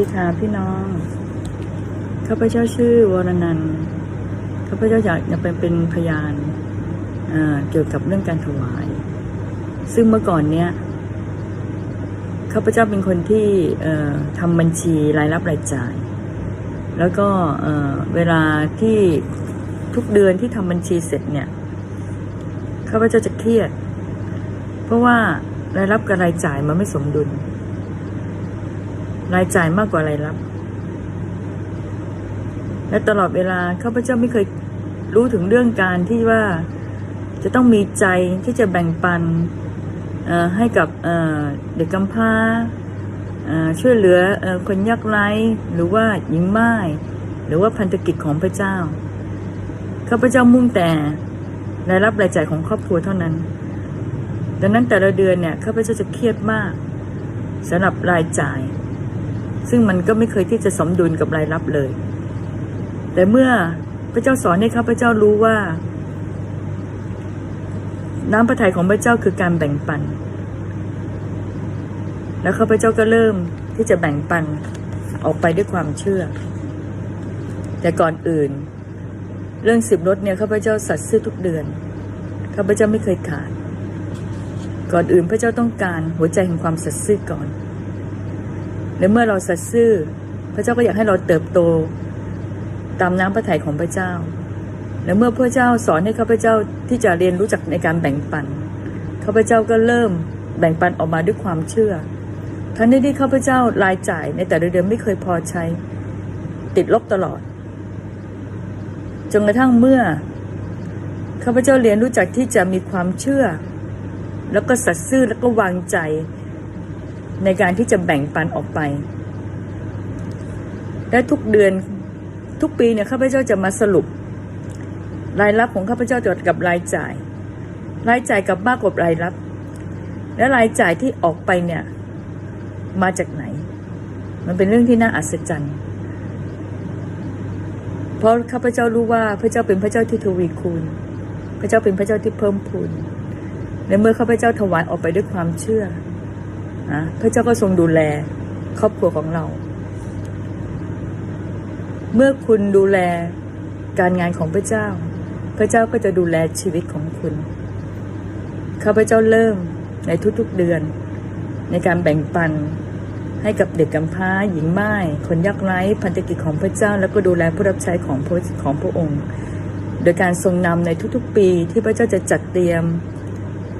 ดีค่ะพี่น้อง ข้าพเจ้าชื่อวรนันท์ข้าพเจ้าอยากจะเป็นเป็นพยานเกี่ยวกับเรื่องการถวาย ซึ่งเมื่อก่อนเนี้ยข้าพเจ้าเป็นคนที่ทำบัญชีรายรับรายจ่าย แล้วก็เอ่อเวลาที่ทุกเดือนที่ทำบัญชีเสร็จเนี่ยข้าพเจ้าจะเครียด เพราะว่ารายรับกับรายจ่ายมันไม่สมดุล รายจ่ายมากกว่ารายรับ และตลอดเวลาข้าพเจ้าไม่เคยรู้ถึงเรื่องการที่ว่าจะต้องมีใจที่จะแบ่งปันให้กับเด็กกำพร้าช่วยเหลือเอ่อคนยากไร้หรือว่าหญิงม่ายหรือว่าพันธกิจของพระเจ้าข้าพเจ้ามุ่งแต่รายรับรายจ่ายของครอบครัวเท่านั้น ดังนั้นแต่ละเดือนเนี่ยข้าพเจ้าจะเครียดมากสำหรับรายจ่าย ซึ่งมันก็ไม่เคยที่จะสมดุลกับรายรับเลย แต่เมื่อพระเจ้าสอนให้ข้าพเจ้ารู้ว่า น้ำพระทัยของพระเจ้าคือการแบ่งปัน แล้วข้าพเจ้าก็เริ่มที่จะแบ่งปันออกไปด้วยความเชื่อ แต่ก่อนอื่น เรื่องสิบรถเนี่ยข้าพเจ้าสัตย์ซื่อทุกเดือนข้าพเจ้าไม่เคยขาด ก่อนอื่นพระเจ้าต้องการหัวใจแห่งความสัตย์ซื่อก่อน และเมื่อเราสัตย์ซื่อ พระเจ้าก็อยากให้เราเติบโต ตามน้ำพระทัยของพระเจ้า และเมื่อพระเจ้าสอนให้ข้าพเจ้าที่จะเรียนรู้จักในการแบ่งปันข้าพเจ้าก็เริ่มแบ่งปันออกมาด้วยความเชื่อทั้งนี้ที่ข้าพเจ้ารายจ่ายในแต่ละเดือนไม่เคยพอใช้ ติดลบตลอดจนกระทั่งเมื่อข้าพเจ้าเรียนรู้จักที่จะมีความเชื่อ แล้วก็สัตย์ซื่อแล้วก็วางใจ ในการที่จะแบ่งปันออกไป และทุกเดือนทุกปีเนี่ยข้าพเจ้าจะมาสรุป รายรับของข้าพเจ้ากับรายจ่าย รายจ่ายกับมากกว่ารายรับ และรายจ่ายที่ออกไปเนี่ยมาจากไหน มันเป็นเรื่องที่น่าอัศจรรย์ เพราะข้าพเจ้ารู้ว่าพระเจ้าเป็นพระเจ้าที่ทวีคูณ พระเจ้าเป็นพระเจ้าที่เพิ่มพูนและเมื่อข้าพเจ้าถวายออกไปด้วยความเชื่อ นะพระเจ้าก็ทรงดูแลครอบครัวของเรา เมื่อคุณดูแลการงานของพระเจ้า พระเจ้าก็จะดูแลชีวิตของคุณข้าพเจ้าเริ่มในทุกๆเดือน ในการแบ่งปันให้กับเด็กกำพร้าหญิงไม่ายคนยากไร้พันธกิจของพระเจ้า แล้วก็ดูแลผู้รับใช้ของพระของพระองค์ โดยการทรงนำในทุกๆปีที่พระเจ้าจะจัดเตรียม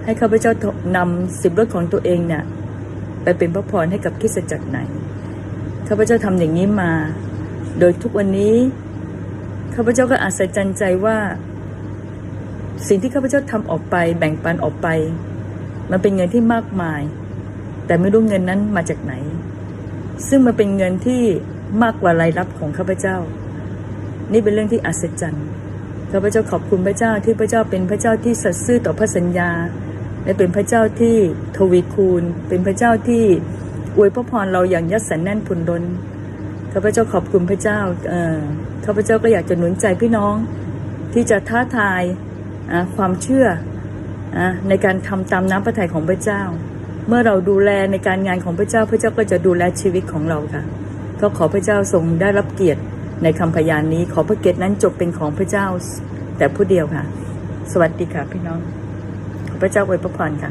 ให้ข้าพเจ้านำสิบรถของตัวเองเนี่ย ไปเป็นพระพรให้กับคริสตจักรไหนข้าพเจ้าทำอย่างนี้มา โดยทุกวันนี้ข้าพเจ้าก็อัศจรรย์ใจว่า สิ่งที่ข้าพเจ้าทำออกไป แบ่งปันออกไป มันเป็นเงินที่มากมาย แต่ไม่รู้เงินนั้นมาจากไหน ซึ่งมันเป็นเงินที่มากกว่ารายรับของข้าพเจ้า นี่เป็นเรื่องที่อัศจรรย์ข้าพเจ้าขอบคุณพระเจ้าที่พระเจ้าเป็นพระเจ้าที่สัตย์ซื่อต่อพระสัญญา และเป็นพระเจ้าที่ทวีคูณ เป็นพระเจ้าที่อวยพระพรเราอย่างยัดสันแน่นพุนดนข้าพเจ้าขอบคุณพระเจ้าเออข้าพเจ้าก็อยากจะหนุนใจพี่น้องที่จะท้าทายความเชื่ออในการทำตามน้ำพระทัยของพระเจ้า เมื่อเราดูแลในการงานของพระเจ้า พระเจ้าก็จะดูแลชีวิตของเราค่ะก็ขอพระเจ้าทรงได้รับเกียรติในคำพยานนี้ ขอพระเกียรตินั้นจบเป็นของพระเจ้า แต่ผู้เดียวค่ะ สวัสดีค่ะพี่น้อง พระเจ้าอวยพระพรค่ะ